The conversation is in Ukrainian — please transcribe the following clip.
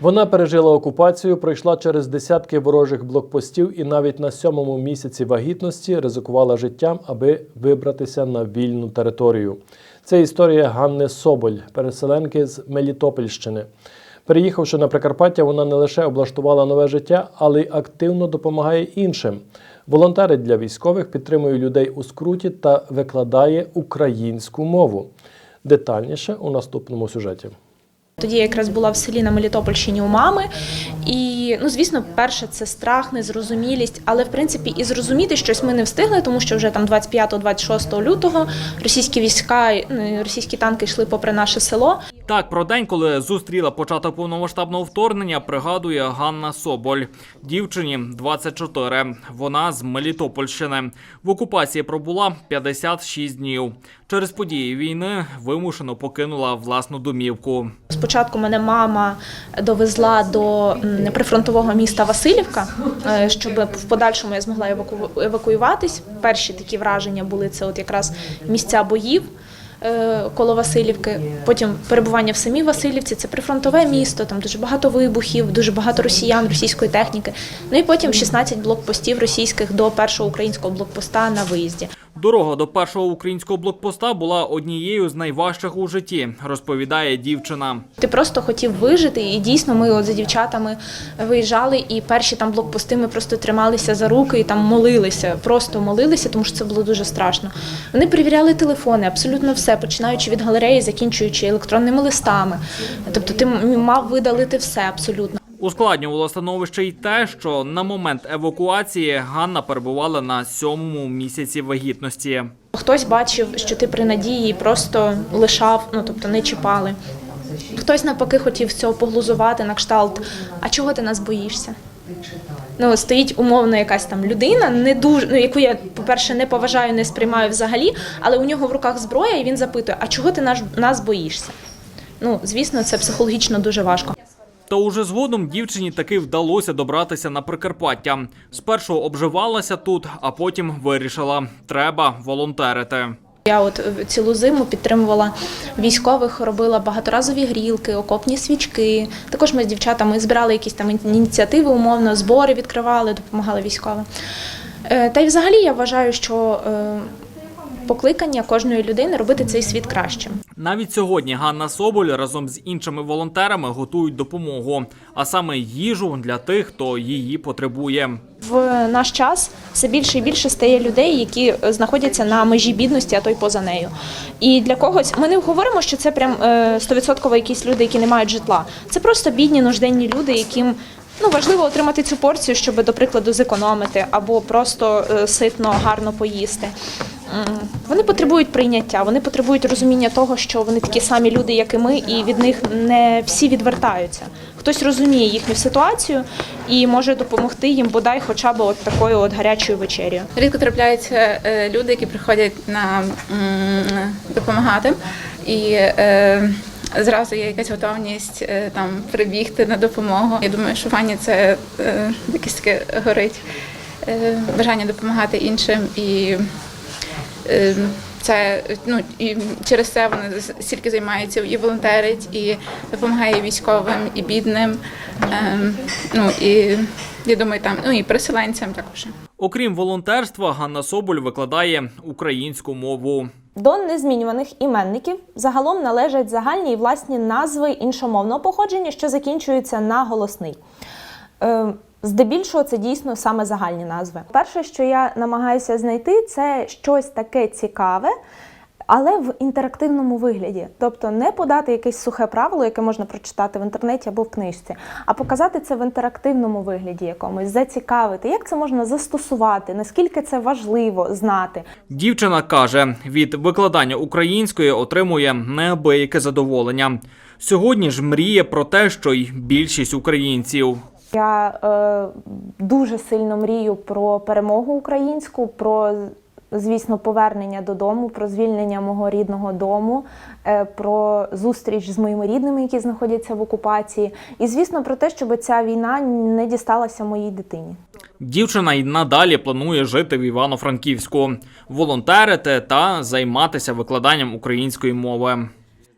Вона пережила окупацію, пройшла через десятки ворожих блокпостів і навіть на сьомому місяці вагітності ризикувала життям, аби вибратися на вільну територію. Це історія Ганни Соболь, переселенки з Мелітопольщини. Переїхавши на Прикарпаття, вона не лише облаштувала нове життя, але й активно допомагає іншим. Волонтери для військових підтримує людей у скруті та викладає українську мову. Детальніше у наступному сюжеті. Тоді я якраз була в селі на Мелітопольщині у мами. І, ну, звісно, перше це страх, незрозумілість, але в принципі і зрозуміти щось ми не встигли, тому що вже там 25-26 лютого російські війська, російські танки йшли попри наше село. Так, про день, коли зустріла початок повномасштабного вторгнення, пригадує Ганна Соболь. Дівчині 24. Вона з Мелітопольщини. В окупації пробула 56 днів. Через події війни вимушено покинула власну домівку. Спочатку мене мама довезла до прифронтового міста Васильівка, е, щоб в подальшому я змогла еваку- евакуюватись. Перші такі враження були це от якраз місця боїв. Е, Коло Васильівки, потім перебування в самій Васильівці, це прифронтове місто, там дуже багато вибухів, дуже багато росіян, російської техніки. Ну і потім 16 блокпостів російських до першого українського блокпоста на виїзді. Дорога до першого українського блокпоста була однією з найважчих у житті, розповідає дівчина. Ти просто хотів вижити, і дійсно ми от за дівчатами виїжджали, і перші там блокпости ми просто трималися за руки і там молилися, просто молилися, тому що це було дуже страшно. Вони перевіряли телефони, абсолютно все, починаючи від галереї, закінчуючи електронними листами. Тобто ти мав видалити все абсолютно. Ускладнювало становище й те, що на момент евакуації Ганна перебувала на сьомому місяці вагітності. Хтось бачив, що ти при надії просто лишав, ну тобто не чіпали. Хтось навпаки хотів цього поглузувати на кшталт. А чого ти нас боїшся? Ну, стоїть умовно якась там людина, не дуже, ну, яку я, по-перше, не поважаю, не сприймаю взагалі, але у нього в руках зброя, і він запитує: а чого ти наш, нас боїшся? Ну, звісно, це психологічно дуже важко. Та уже згодом дівчині таки вдалося добратися на Прикарпаття. Спершу обживалася тут, а потім вирішила – треба волонтерити. Я от е, цілу зиму підтримувала військових, робила багаторазові грілки, окопні свічки. Також ми з дівчатами збирали якісь там ініціативи, умовно, збори відкривали, допомагали військовим. Е, Та й взагалі я вважаю, що е, покликання кожної людини робити цей світ кращим. Навіть сьогодні Ганна Соболь разом з іншими волонтерами готують допомогу, а саме їжу для тих, хто її потребує. В наш час все більше і більше стає людей, які е, знаходяться на межі бідності, а то й поза нею. І для когось ми не говоримо, що це прям е, стовідсотково якісь люди, які не мають житла. Це просто бідні нужденні люди, яким ну важливо отримати цю порцію, щоб, до прикладу, зекономити або просто е, ситно, гарно поїсти. Вони потребують прийняття, вони потребують розуміння того, що вони такі самі люди, як і ми, і від них не всі відвертаються. Хтось розуміє їхню ситуацію і може допомогти їм бодай хоча б от такою от гарячою вечерю. Рідко трапляються е, люди, які приходять на допомагати, і е, зразу є якась готовність е, там прибігти на допомогу. Я думаю, що Вані це е, якесь таке горить бажання допомагати іншим і. Е, Це ну і через це вони стільки займаються і волонтерить, і допомагає військовим, і бідним. Ем, ну і я думаю, там ну і переселенцям також. Окрім волонтерства, Ганна Соболь викладає українську мову. До незмінюваних іменників загалом належать загальні і власні назви іншомовного походження, що закінчуються на голосний. Е, Здебільшого це дійсно саме загальні назви. Перше, що я намагаюся знайти, це щось таке цікаве, але в інтерактивному вигляді. Тобто не подати якесь сухе правило, яке можна прочитати в інтернеті або в книжці, а показати це в інтерактивному вигляді якомусь, зацікавити, як це можна застосувати, наскільки це важливо знати. Дівчина каже, від викладання української отримує неабияке задоволення. Сьогодні ж мріє про те, що й більшість українців. Я е, дуже сильно мрію про перемогу українську, про звісно повернення додому, про звільнення мого рідного дому, е, про зустріч з моїми рідними, які знаходяться в окупації, і звісно про те, щоб ця війна не дісталася моїй дитині. Дівчина й надалі планує жити в Івано-Франківську, волонтерити та займатися викладанням української мови.